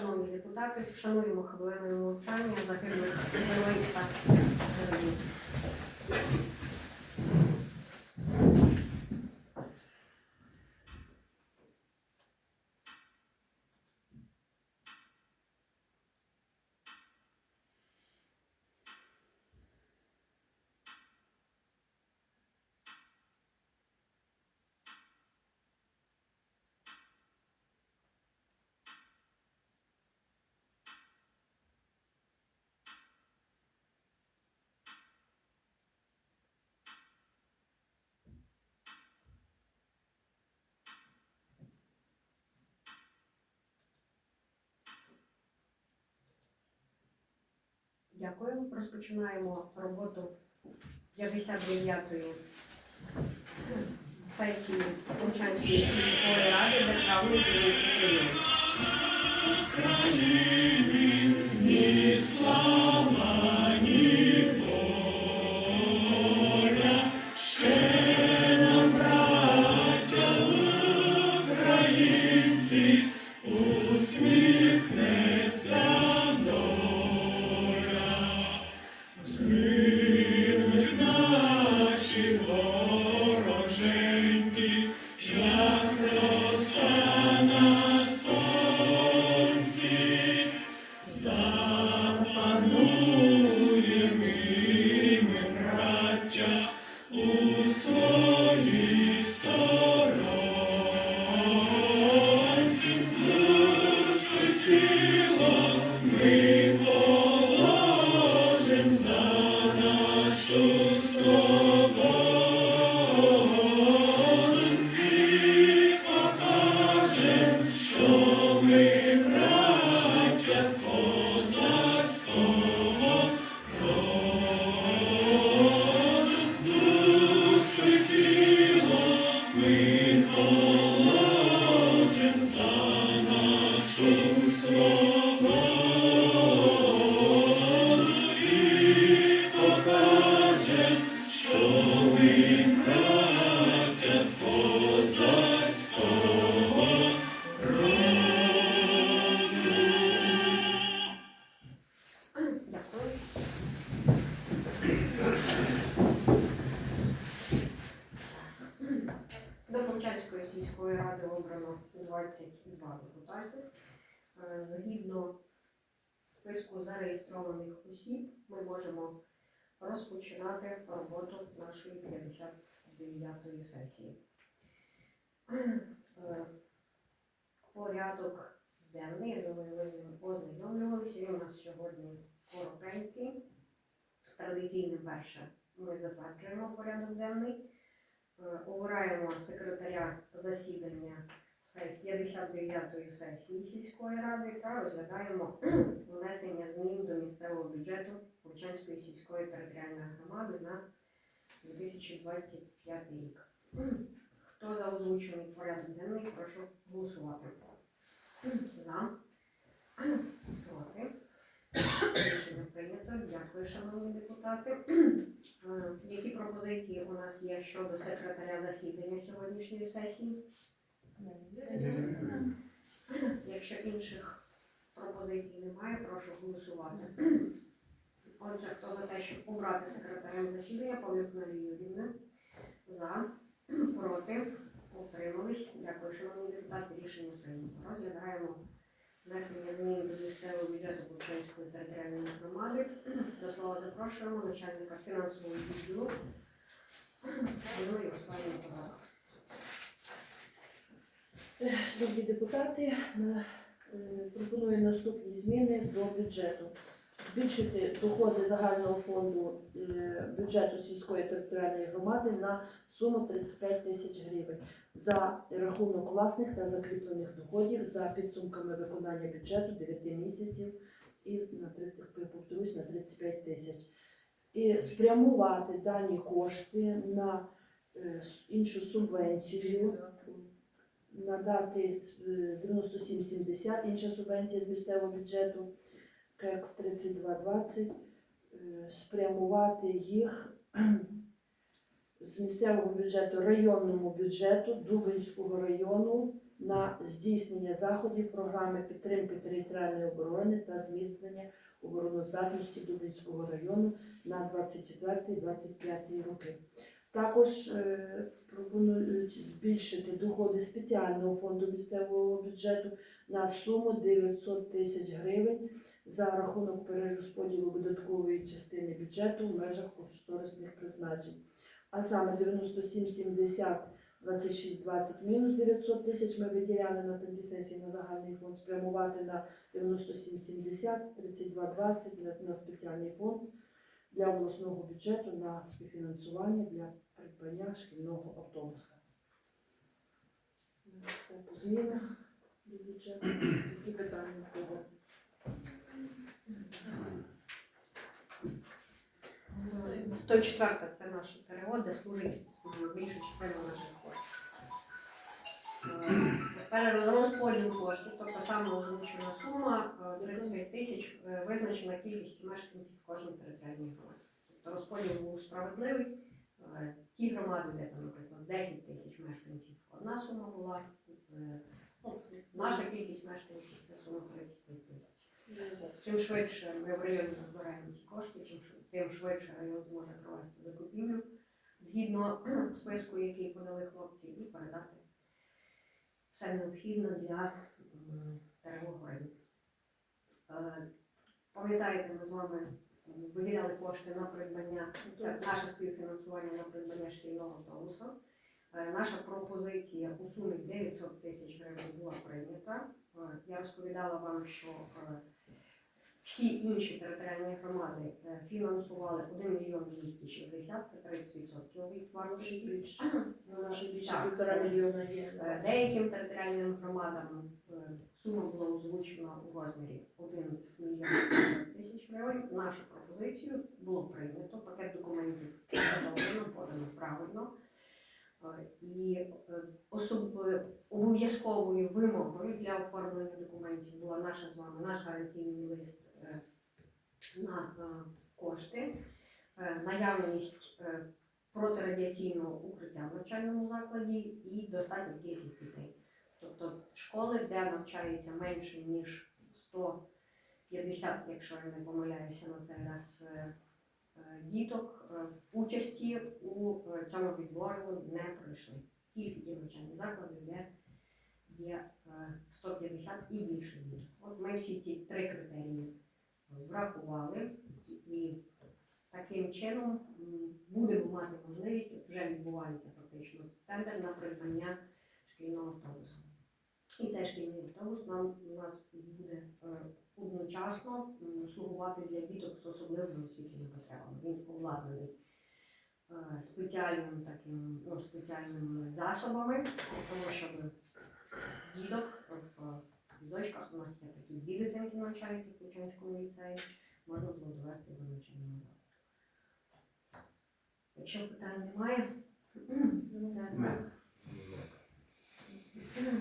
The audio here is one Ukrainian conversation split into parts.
Шановні депутати, вшануємо хвилиною мовчання загиблих героїв та героїв. Дякую. Розпочинаємо роботу 59-ї сесії Лучанської міської ради Державної України. У Сільської ради обрано 22 депутати. Е, Згідно списку зареєстрованих осіб, ми можемо розпочинати роботу нашої 59-ї сесії. Е, Порядок денний, я думаю, ви з ним познайомлювалися. Він у нас сьогодні коротенький. Традиційне перше ми затверджуємо порядок денний. Е, Обираємо секретаря засідання 59-ї сесії сільської ради та розглядаємо внесення змін до місцевого бюджету Лучанської сільської територіальної громади на 2025 рік. Хто за озвучений порядок денний, прошу голосувати. За. Проти. Рішення прийнято. Дякую, шановні депутати. Е, Які пропозиції у нас є щодо секретаря засідання сьогоднішньої сесії? Якщо інших пропозицій немає, прошу голосувати. Отже, хто за те, щоб обрати секретарем засідання, Павлюк Марію За, проти, утримались. Дякую, шановні депутати. Рішення прийнято. Розглядаємо внесення змін до територіальної громади. До слова запрошуємо начальника фінансового відділу Галину Ярославівну Козак. Шановні депутати, е, пропоную наступні зміни до бюджету. Збільшити доходи загального фонду е, бюджету сільської територіальної громади на суму 35 тисяч гривень за рахунок власних та закріплених доходів за підсумками виконання бюджету 9 місяців і на 30, повторюсь, на 35 тисяч. І спрямувати дані кошти на е, іншу субвенцію надати е, 9770, інша субвенція з місцевого бюджету, КЕК 3220, е, спрямувати їх з місцевого бюджету районному бюджету Дубинського району на здійснення заходів програми підтримки територіальної оборони та зміцнення обороноздатності Дубинського району на 24-25 роки. Також е, пропонують збільшити доходи спеціального фонду місцевого бюджету на суму 900 тисяч гривень за рахунок перерозподілу видаткової частини бюджету в межах кошторисних призначень. А саме 97,70 26,20 мінус 900 тисяч ми виділяли на третій на загальний фонд спрямувати на 97,70, 32,20 на, спеціальний фонд для обласного бюджету на співфінансування для придбання шкільного автобуса. Все по змінах до бюджету. Які питання в кого? 104 це наше ТРО, де служить м, більша частина наших коштів. Е, Тепер розподіл коштів, тобто саме озвучена сума е, 35 тисяч, е, визначена кількістю мешканців кожної територіальної громади. Тобто розподіл був справедливий. Е, Ті громади, де там, наприклад, 10 тисяч мешканців, одна сума була. е, ну, Наша кількість мешканців це сума 35 тисяч. Чим швидше ми в районі назбираємо ці кошти, чим тим швидше район зможе провести закупівлю згідно списку, який подали хлопці, і передати все необхідно для перемоги. Е, Пам'ятаєте, ми з вами виділяли кошти на придбання, це наше співфінансування на придбання шкільного автобуса. Е, Наша пропозиція у сумі 900 тисяч гривень була прийнята. Е, Я розповідала вам, що всі інші територіальні громади е, фінансували 1 мільйон 260, це 30% від вартості. Більше. Ну, більше півтора мільйона є. Е, Деяким територіальним громадам е, сума була озвучена у розмірі 1 мільйон 500 тисяч гривень. Нашу пропозицію було прийнято, пакет документів задоволено, подано правильно. І обов'язковою вимогою для оформлення документів була наша з вами наш гарантійний лист на е, кошти, е, наявність е, протирадіаційного укриття в навчальному закладі і достатня кількість дітей. Тобто школи, де навчається менше ніж 150, якщо я не помиляюся на цей раз, е, е, діток е, участі у е, цьому відбору не пройшли. Тільки ті навчальні заклади, де є е, 150 і більше діток. От ми всі ці три критерії врахували і таким чином будемо мати можливість, от вже відбувається фактично тендер на придбання шкільного автобуса. І цей шкільний автобус нам у нас буде е, одночасно слугувати для діток з особливими освітніми потребами. Він обладнаний е, спеціальним таким, ну, спеціальними засобами для того, щоб діток в візочках, у нас є такі дві дитинки навчаються в Кучанському ліцеї, можна було довести до навчального закладу. Якщо питань немає, Е,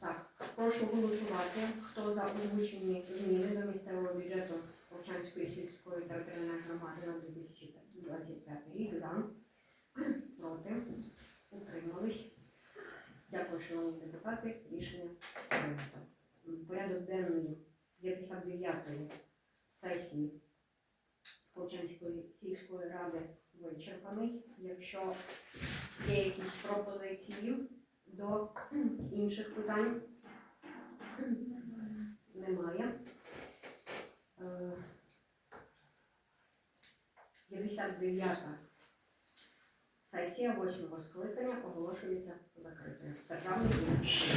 Так, прошу голосувати. Хто за озвучені зміни до місцевого бюджету Овчанської сільської територіальної громади на 2025 рік за, проти, утримались. Дякую, шановні. Рішення прийнято. Порядок денний 59-ї сесії Овчанської сільської ради вичерпаний. Якщо є якісь пропозиції до інших питань? Немає. Е, 59-та сесія восьмого скликання оголошується закритою. Державний бюджет.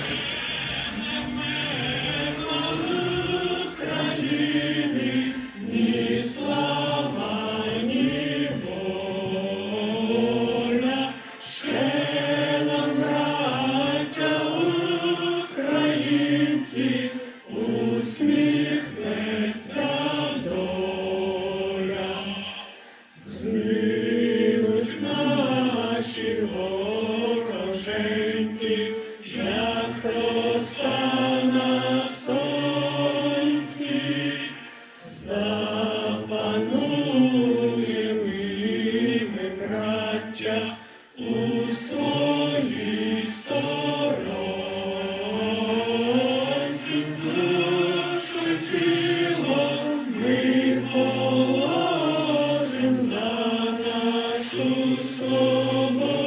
Христі.